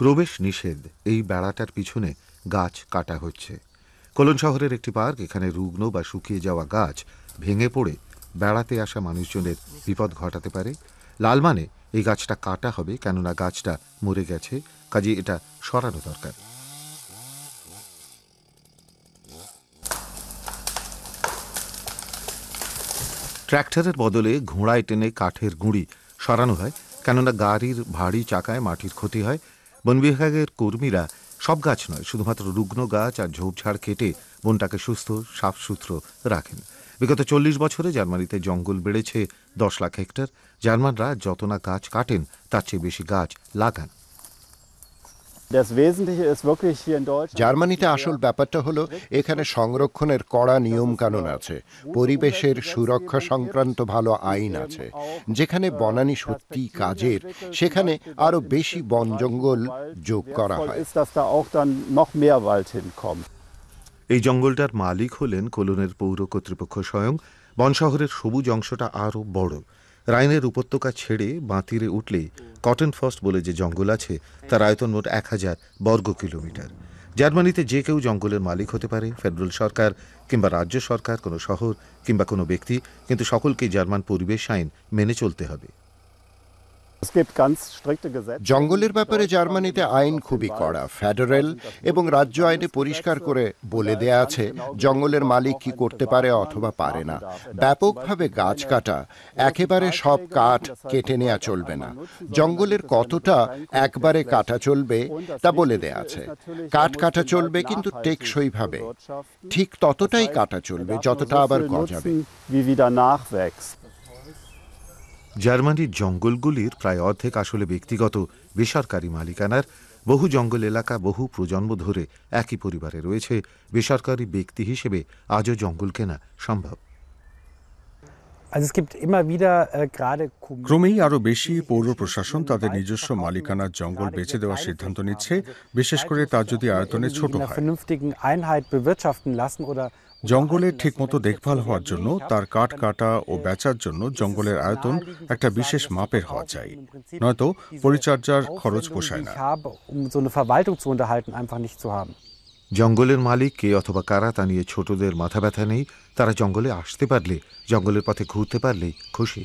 প্রবেশ নিষেধ। এই বেড়াটার পিছনে গাছ কাটা হচ্ছে। কোলন শহরের একটি পার্ক, এখানে রুগ্ন বা শুকিয়ে যাওয়া গাছ ভেঙে পড়ে বেড়াতে আসা মানুষজনের বিপদ ঘটাতে পারে। লাল মানে এই গাছটা কাটা হবে, কেননা গাছটা মরে গেছে কাজে এটা সরানো দরকার। ট্র্যাক্টরের বদলে ঘোড়ায় টেনে কাঠের গুঁড়ি সরানো হয়, কেননা গাড়ির ভারী চাকায় মাটির ক্ষতি হয় বন বিভাগের কর্মীরা সব গাছ নয়, শুধুমাত্র রুগ্ন গাছ আর ঝোপঝাড় কেটে বনটাকে সুস্থ, সাফসুত্র রাখেন। বিগত চল্লিশ বছরে জার্মানিতে জঙ্গল বেড়েছে দশ লাখ হেক্টর। জার্মানরা যত না গাছ কাটেন, তার চেয়ে বেশি গাছ লাগান। জার্মানিতে আসল ব্যাপারটা হলো এখানে সংরক্ষণের কড়া নিয়ম কানুন আছে। পরিবেশের সুরক্ষা সংক্রান্ত ভালো আইন আছে। যেখানে বনানী সত্যি কাজের সেখানে আরও বেশি বন জঙ্গল যোগ করা হয়. এই জঙ্গলটার মালিক হলেন কোলনের পৌর কর্তৃপক্ষ স্বয়ং। বন শহরের সবুজ অংশটা আরও বড়। রাইনের উপত্যকা ছেড়ে বাঁতিরে উঠলে কটন ফস্ট বলে যে জঙ্গল আছে, তার আয়তন মোট এক হাজার বর্গ কিলোমিটার। জার্মানিতে যে কেউ জঙ্গলের মালিক হতে পারে, ফেডারেল সরকার কিংবা রাজ্য সরকার, কোনো শহর কিংবা কোনো ব্যক্তি, কিন্তু সকলকে জার্মান পরিবেশ আইন মেনে চলতে হবে। জঙ্গলের ব্যাপারে জার্মানিতে আইন খুবই কড়া ফেডারেল এবং রাজ্য আইনে পরিষ্কার করে বলে দেয়া আছে জঙ্গলের মালিক কি করতে পারে অথবা পারে না। ব্যাপকভাবে গাছ কাটা একেবারে সব কাঠ কেটে নেওয়া চলবে না। জঙ্গলের কতটা একবারে কাটা চলবে তা বলে দেয়া আছে। কাঠ কাটা চলবে কিন্তু টেকসইভাবে। ঠিক ততটাই কাটা চলবে যতটা আবার গজাবে। জার্মানির জঙ্গলগুলির প্রায় অর্ধেক আসলে ব্যক্তিগত বেসরকারি মালিকানার। বহু জঙ্গল এলাকা বহু প্রজন্ম ধরে একই পরিবারে রয়েছে। বেসরকারি ব্যক্তি হিসেবে আজও জঙ্গল কেনা সম্ভব। Äh, ক্রমেই আরও বেশি পৌর প্রশাসন তাদের নিজস্ব মালিকানার জঙ্গল বেছে দেওয়ার সিদ্ধান্ত নিচ্ছে। বিশেষ করে তা যদি আয়তনে ছোট হয়। জঙ্গলের ঠিকমতো দেখভাল হওয়ার জন্য, তার কাঠ কাটা ও বেচার জন্য জঙ্গলের আয়তন একটা বিশেষ মাপের হওয়া চাই নয়তো পরিচর্যার খরচ পোষায় না. জঙ্গলের মালিক কে অথবা কারা তা নিয়ে ছোটদের মাথা ব্যথা নেই, তারা জঙ্গলে আসতে পারলে, জঙ্গলের পথে ঘুরতে পারলে খুশি